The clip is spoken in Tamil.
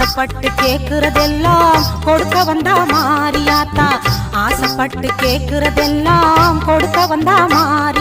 ஆசைப்பட்டு கேக்குறதெல்லாம் கொடுக்க வந்தா மாறியாத்தா. ஆசைப்பட்டு கேக்குறதெல்லாம் கொடுக்க வந்தா மாறி